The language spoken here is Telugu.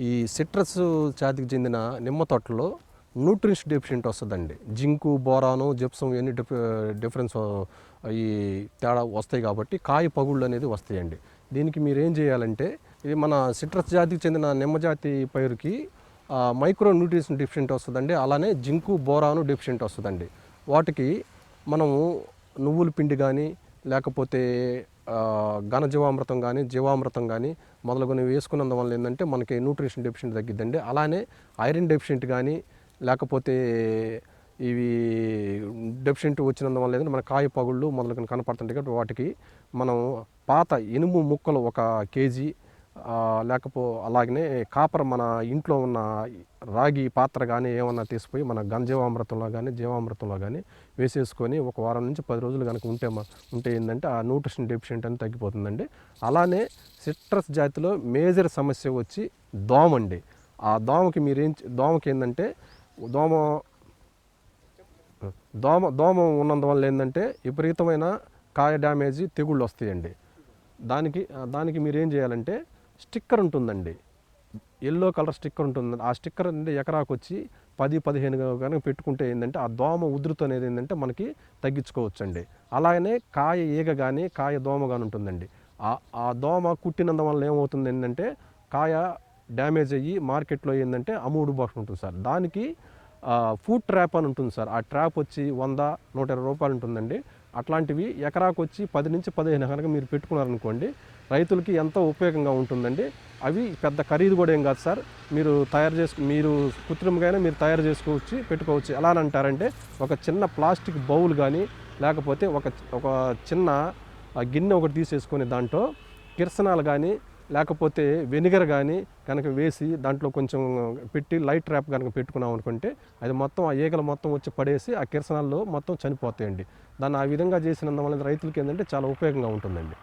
ఈ సిట్రస్ జాతికి చెందిన నిమ్మ తోటలో న్యూట్రిన్స్ డెఫిషియంట్ వస్తుందండి. జింకు బోరాను జిప్సం ఇవన్నీ డిఫ డిఫరెన్స్ ఈ తేడా వస్తాయి కాబట్టి కాయ పగుళ్ళు అనేది వస్తాయండి. దీనికి మీరు ఏం చేయాలంటే ఇది మన సిట్రస్ జాతికి చెందిన నిమ్మ జాతి పైరుకి మైక్రో న్యూట్రిషన్ డెఫిషియెంట్ వస్తుందండి. అలానే జింకు బోరాను డెఫిషియెంట్ వస్తుందండి. వాటికి మనము నువ్వుల పిండి కానీ లేకపోతే ఘనజీవామృతం ఘన జీవామృతం కానీ జీవామృతం కానీ మొదలగునవి వేసుకున్నందువల్ల ఏంటంటే మనకి న్యూట్రిషన్ డెఫిషియెంట్ తగ్గిద్దండి. అలానే ఐరన్ డెఫిషియెంట్ కానీ లేకపోతే ఇవి డెఫిషియెంట్ వచ్చినందువల్ల ఏంటంటే మన కాయ పగుళ్ళు మొదలగున కనపడుతుంటాయి కాబట్టి వాటికి మనం పాత ఇనుము ముక్కలు ఒక కేజీ లేకపో అలాగనే కాపర్ మన ఇంట్లో ఉన్న రాగి పాత్ర కానీ ఏమన్నా తీసిపోయి మన గంజీవామృతంలో కానీ జీవామృతంలో కానీ వేసేసుకొని ఒక వారం నుంచి పది రోజులు కనుక ఉంటే ఉంటే ఏంటంటే ఆ న్యూట్రిషన్ డెఫిషియెంట్ అని తగ్గిపోతుందండి. అలానే సిట్రస్ జాతిలో మేజర్ సమస్య వచ్చి దోమ అండి ఆ దోమకి మీరేం దోమకి ఏంటంటే దోమ దోమ దోమ ఉన్నందువల్ల ఏంటంటే విపరీతమైన కాయ డ్యామేజీ తెగుళ్ళు వస్తాయండి. దానికి దానికి మీరు ఏం చేయాలంటే స్టిక్కర్ ఉంటుందండి. ఎల్లో కలర్ స్టిక్కర్ ఉంటుంది. ఆ స్టిక్కర్ అంటే ఎకరాకు వచ్చి పది పదిహేను కనుక పెట్టుకుంటే ఏంటంటే ఆ దోమ ఉధృతి అనేది ఏంటంటే మనకి తగ్గించుకోవచ్చండి. అలాగనే కాయ ఈగ కానీ కాయ దోమ కానీ ఉంటుందండి. ఆ ఆ దోమ కుట్టినందువల్ల ఏమవుతుంది ఏంటంటే కాయ డ్యామేజ్ అయ్యి మార్కెట్లో ఏంటంటే అమ్ముడు బాక్స్ ఉంటుంది సార్. దానికి ఫుడ్ ట్రాప్ అని ఉంటుంది సార్. ఆ ట్రాప్ వచ్చి వంద నూట ఇరవై రూపాయలు ఉంటుందండి. అట్లాంటివి ఎకరాకు వచ్చి పది నుంచి పదిహేను కనుక మీరు పెట్టుకున్నారనుకోండి రైతులకి ఎంతో ఉపయోగంగా ఉంటుందండి. అవి పెద్ద ఖరీదు కూడా ఏం కాదు సార్. మీరు తయారు చేసుకు మీరు కృత్రిమగానే మీరు తయారు చేసుకోవచ్చు పెట్టుకోవచ్చు. ఎలా అని అంటారంటే ఒక చిన్న ప్లాస్టిక్ బౌల్ కానీ లేకపోతే ఒక ఒక చిన్న గిన్నె ఒకటి తీసేసుకొని దాంట్లో కిరసనాలు కానీ లేకపోతే వెనిగర్ కానీ కనుక వేసి దాంట్లో కొంచెం పెట్టి లైట్ ట్రాప్ కనుక పెట్టుకున్నాం అనుకుంటే అది మొత్తం ఆ ఈగలు మొత్తం వచ్చి పడేసి ఆ కిరసనాల్లో మొత్తం చనిపోతాయండి. దాన్ని ఆ విధంగా చేసినందువల్ల రైతులకి ఏంటంటే చాలా ఉపయోగంగా ఉంటుందండి.